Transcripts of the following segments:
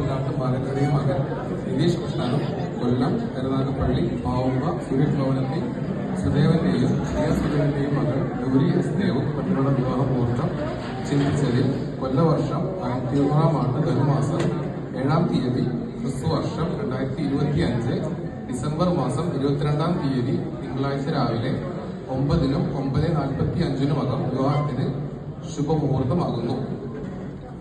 പുല്ലാട്ട് ബാലകരുടെയും മകൻ നിതീഷ് കൃഷ്ണനും കൊല്ലം കരുനാഗപ്പള്ളി പാവുമ്പ സുരേഷ് ഭവനത്തിൽ സുദേവന്റെയും പ്രിയ സുദേവന്റെയും മകൾ ഗൗരി എസ് ദേവും തമ്മിലുള്ള വിവാഹ മുഹൂർത്തം ചിന്തിച്ചതിൽ കൊല്ലവർഷം ഇരുന്നൂറാം ആണ്ട് ധനുമാസം ഏഴാം തീയതി ക്രിസ്തു വർഷം രണ്ടായിരത്തി ഇരുപത്തി അഞ്ച് ഡിസംബർ മാസം ഇരുപത്തിരണ്ടാം തീയതി തിങ്കളാഴ്ച രാവിലെ ഒമ്പതിനും ഒമ്പത് നാൽപ്പത്തി അഞ്ചിനുമകം വിവാഹത്തിന് ശുഭമുഹൂർത്തമാകുന്നു.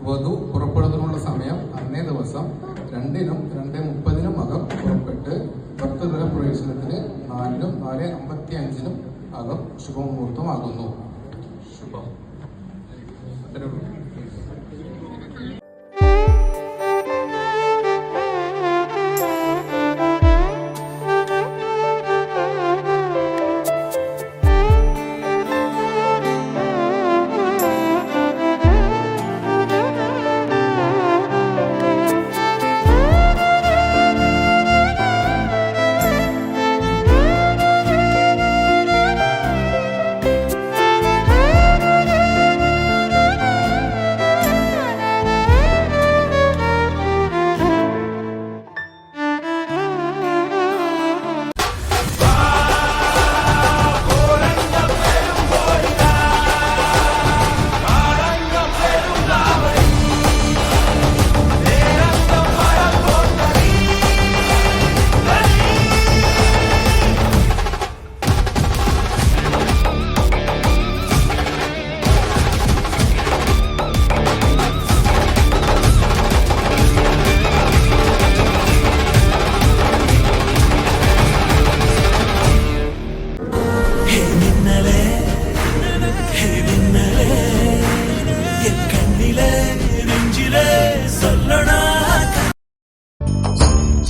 വധു പുറപ്പെടുന്നതിനുള്ള സമയം അന്നേ ദിവസം രണ്ടിനും രണ്ട് മുപ്പതിനും അകം പുറപ്പെട്ട് ഭക്തഗൃഹ പ്രവേശനത്തിന് നാലിനും നാല് അമ്പത്തി അഞ്ചിനും അകം ശുഭമുഹൂർത്തമാകുന്നു. ശുഭം.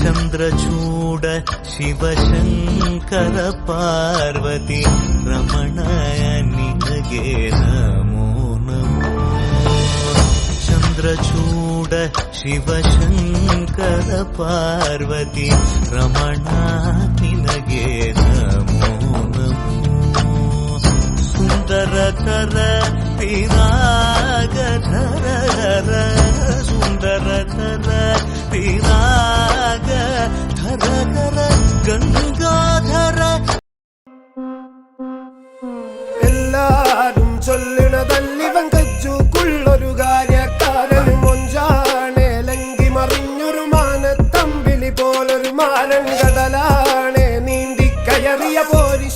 चन्द्रचूड शिवशङ्कर पार्वती रमणय निनगे नमो नमो चन्द्रचूड शिवशङ्कर पार्वती रमणा निनगे नमो नमो सुन्दरतर पिरागधर ഗംഗാധര ഗംഗാധര എല്ലാരും ചൊല്ലണതല്ലിവൻ കജ്ജുക്കുള്ളൊരു കാര്യക്കാരൻ മൊഞ്ചാണേലെങ്കി മറിഞ്ഞൊരു മാനത്തമ്പിളി പോലൊരു മാനൻ കടലാണേ. നീന്തി കയറിയ പോരി